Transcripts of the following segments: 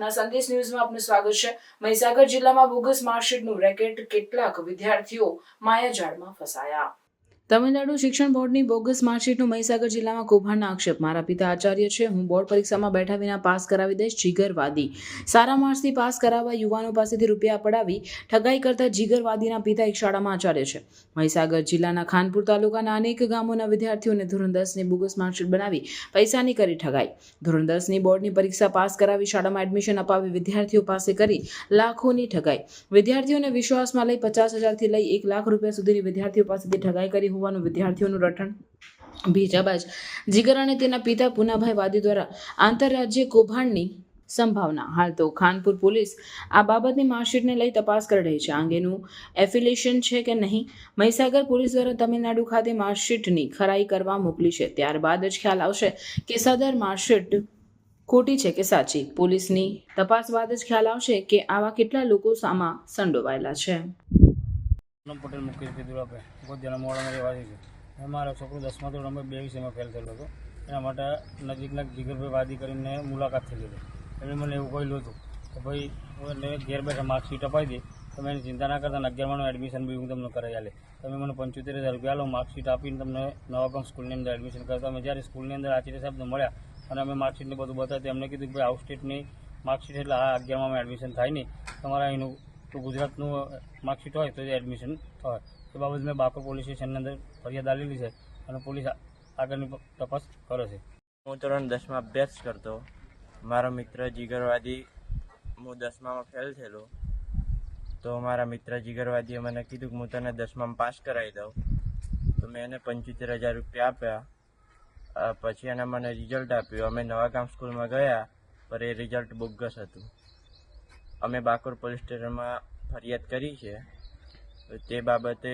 ગુજરાતના સંદેશ ન્યૂઝમાં આપનું સ્વાગત છે. મહીસાગર જિલ્લામાં બોગસ માર્કશીટનું રેકેટ કેટલાક વિદ્યાર્થીઓ માયાજાળમાં ફસાયા. તમિલનાડુ શિક્ષણ બોર્ડની બોગસ માર્કશીટનું મહીસાગર જિલ્લામાં કૌભાંડના આક્ષેપ. મારા પિતા આચાર્ય છે. હું બોર્ડ પરીક્ષામાં બેઠા વિના પાસ કરાવી દઈશ. જીગરવાદી. સારા માર્ક્સથી પાસ કરાવવા યુવાનો પાસેથી રૂપિયા પડાવી ઠગાઈ કરતા જીગરવાદીના પિતા એક શાળામાં આચાર્ય છે. મહીસાગર જિલ્લાના ખાનપુર તાલુકાના અનેક ગામોના વિદ્યાર્થીઓને ધોરણ દસની બોગસ માર્કશીટ બનાવી પૈસાની કરી ઠગાઈ. ધોરણ દસની બોર્ડની પરીક્ષા પાસ કરાવી શાળામાં એડમિશન અપાવી વિદ્યાર્થીઓ પાસે કરી લાખોની ઠગાઈ. વિદ્યાર્થીઓને વિશ્વાસમાં લઈ પચાસ હજારથી લઈ એક લાખ રૂપિયા સુધીની વિદ્યાર્થીઓ પાસેથી ઠગાઈ કરી હોવાનું વિદ્યાર્થીઓનું રટણ. બીજાબાજ જીગર અને તેના પિતા પુનાભાઈ વાદી દ્વારા આંતરરાજ્ય કૌભાંડની સંભાવના. હાલ તો ખાનપુર પોલીસ આ બાબતની માર્કશીટને લઈ તપાસ કરી રહી છે. અંગેનું એફિલેશન છે કે નહીં, મહીસાગર પોલીસ દ્વારા તમિલનાડુ ખાતે માર્કશીટની ખરાઈ કરવા મોકલી છે. ત્યારબાદ જ ખ્યાલ આવશે કે સદર માર્કશીટ ખોટી છે કે સાચી. પોલીસની તપાસ બાદ જ ખ્યાલ આવશે કે આવા કેટલા લોકો સામા સંડોવાયેલા છે. પટેલ મુકેશ કેદુરાપે ગોધ્યાના મોડામાં રહેવાસી છે. મારો છોકરો દસમા અમે બે વિષયમાં ફેલ થયેલો હતો. એના માટે નજીકના જીગરભાઈ વાદી કરીને મુલાકાત થઈ હતી. એમણે મને એવું કહેલું હતું કે ભાઈ એને ઘેર બેઠા માર્કશીટ અપાવી દે, તમે એની ચિંતા ના કરતા અગિયારમાનું એડમિશન બી હું તમને કરાવી આલે. તમે મને પંચોતેર હજાર રૂપિયા લો માર્કશીટ આપીને તમને નવાગામ સ્કૂલની અંદર એડમિશન કરતા અમે જ્યારે સ્કૂલની અંદર આચાર્ય સાહેબને મળ્યા અને અમે માર્કશીટને બધું બતાવ્યું એમને કીધું કે ભાઈ આઉટ સ્ટેટની માર્કશીટ એટલે આ અગિયારમાં એડમિશન થાય નહીં. તમારા એનું તો ગુજરાતનું માર્કશીટ હોય તો એડમિશન થાય. એ બાબત મેં બાપર પોલીસ સ્ટેશનની અંદર ફરિયાદ આલેલી છે અને પોલીસ આગળની તપાસ કરે છે. હું ધોરણ દસમાં અભ્યાસ કરતો. મારો મિત્ર જીગરવાદી હું દસમામાં ફેલ થયેલો. તો મારા મિત્ર જીગરવાદીએ મને કીધું કે હું તને દસમામાં પાસ કરાવી દઉં. તો મેં એને પંચોતેર હજાર રૂપિયા આપ્યા. પછી એને મને રિઝલ્ટ આપ્યું. અમે નવાગામ સ્કૂલમાં ગયા, પર એ રિઝલ્ટ બોગસ હતું. અમે બાકોર પોલીસ સ્ટેશનમાં ફરિયાદ કરી છે. તે બાબતે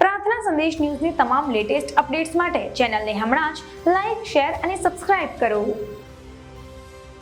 પ્રાર્થના સંદેશ ન્યૂઝની તમામ લેટેસ્ટ અપડેટ્સ માટે ચેનલને હમણાં જ લાઇક શેર અને સબસ્ક્રાઇબ કરો.